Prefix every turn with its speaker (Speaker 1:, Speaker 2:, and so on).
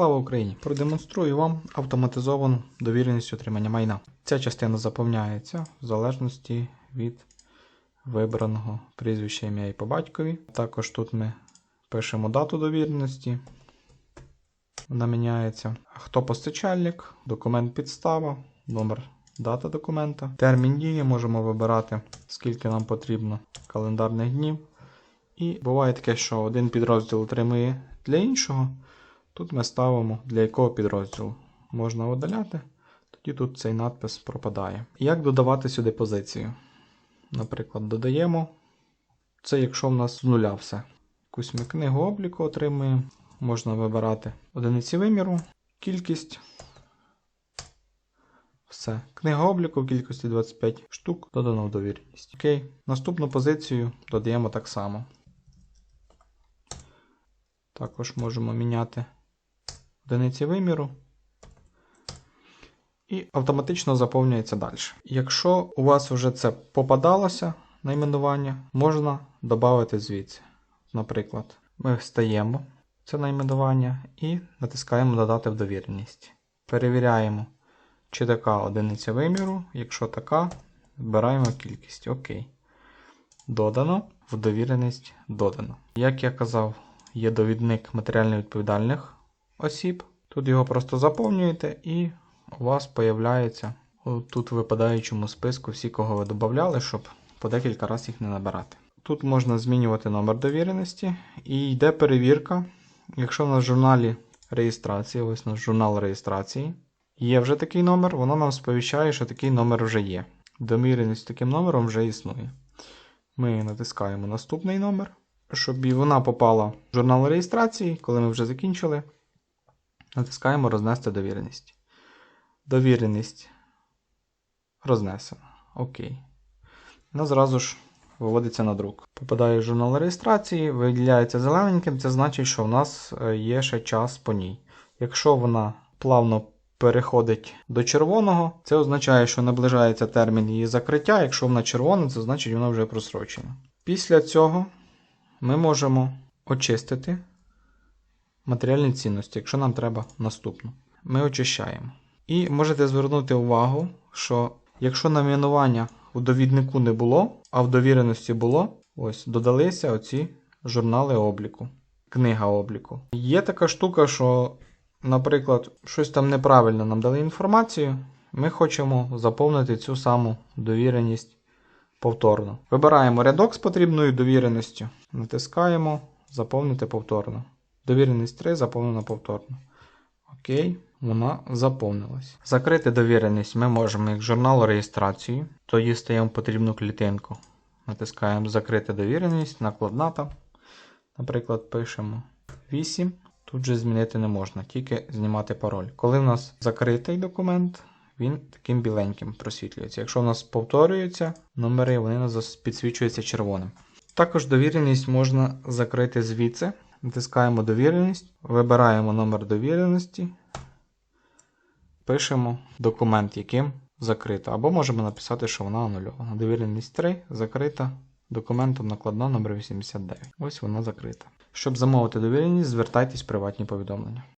Speaker 1: Слава Україні! Продемонструю вам автоматизовану довіреність отримання майна. Ця частина заповняється в залежності від вибраного прізвища ім'я і по батькові. Також тут ми пишемо дату довіреності. Вона міняється. Хто постачальник, документ підстава, номер дата документа. Термін дії можемо вибирати, скільки нам потрібно календарних днів. І буває таке, що один підрозділ отримує для іншого. Тут ми ставимо для якого підрозділу. Можна видаляти, тоді тут цей надпис пропадає. Як додавати сюди позицію? Наприклад, додаємо. Це якщо в нас з нуля все. Якусь ми книгу обліку отримуємо. Можна вибирати одиниці виміру, кількість. Все. Книга обліку в кількості 25 штук додано в довіреність. Окей. Наступну позицію додаємо так само. Також можемо міняти одиниці виміру. І автоматично заповнюється далі. Якщо у вас вже це попадалося найменування, можна додати звідси. Наприклад, ми встаємо це найменування і натискаємо Додати в довіреність. Перевіряємо, чи така одиниця виміру. Якщо така, вибираємо кількість. Окей. Додано, в довіреність додано. Як я казав, є довідник матеріально відповідальних осіб. Тут його просто заповнюєте і у вас появляється тут в випадаючому списку всі, кого ви додавали, щоб по декілька разів їх не набирати. Тут можна змінювати номер довіреності і йде перевірка. Якщо в журналі реєстрації, ось наш журнал реєстрації, є вже такий номер, воно нам сповіщає, що такий номер вже є. Доміреність таким номером вже існує. Ми натискаємо наступний номер, щоб і вона попала в журнал реєстрації, коли ми вже закінчили. Натискаємо Рознести довіреність. Довіреність рознесена. Окей. Вона зразу ж виводиться на друк. Попадає в журнал реєстрації, виділяється зелененьким, це значить, що в нас е, є ще час по ній. Якщо вона плавно переходить до червоного, це означає, що наближається термін її закриття. Якщо вона червона, це значить, вона вже просрочена. Після цього ми можемо очистити матеріальні цінності, якщо нам треба наступну. Ми очищаємо. І можете звернути увагу, що якщо найменування у довіднику не було, а в довіреності було, ось додалися оці журнали обліку, книга обліку. Є така штука, що, наприклад, щось там неправильно нам дали інформацію, ми хочемо заповнити цю саму довіреність повторно. Вибираємо рядок з потрібною довіреністю, натискаємо Заповнити повторно. Довіреність 3 заповнена повторно. Окей, вона заповнилась. Закрити довіреність ми можемо як журнал реєстрації. Тоді стаємо потрібну клітинку. Натискаємо Закрити довіреність, накладната. Наприклад, пишемо 8. Тут же змінити не можна, тільки знімати пароль. Коли в нас закритий документ, він таким біленьким просвітлюється. Якщо в нас повторюються номери, вони у нас підсвічуються червоним. Також довіреність можна закрити звідси. Натискаємо довіреність, вибираємо номер довіреності, пишемо документ, яким закрита. Або можемо написати, що вона анульована. Довіреність 3 закрита документом накладна номер 89. Ось вона закрита. Щоб замовити довіреність, звертайтесь в приватні повідомлення.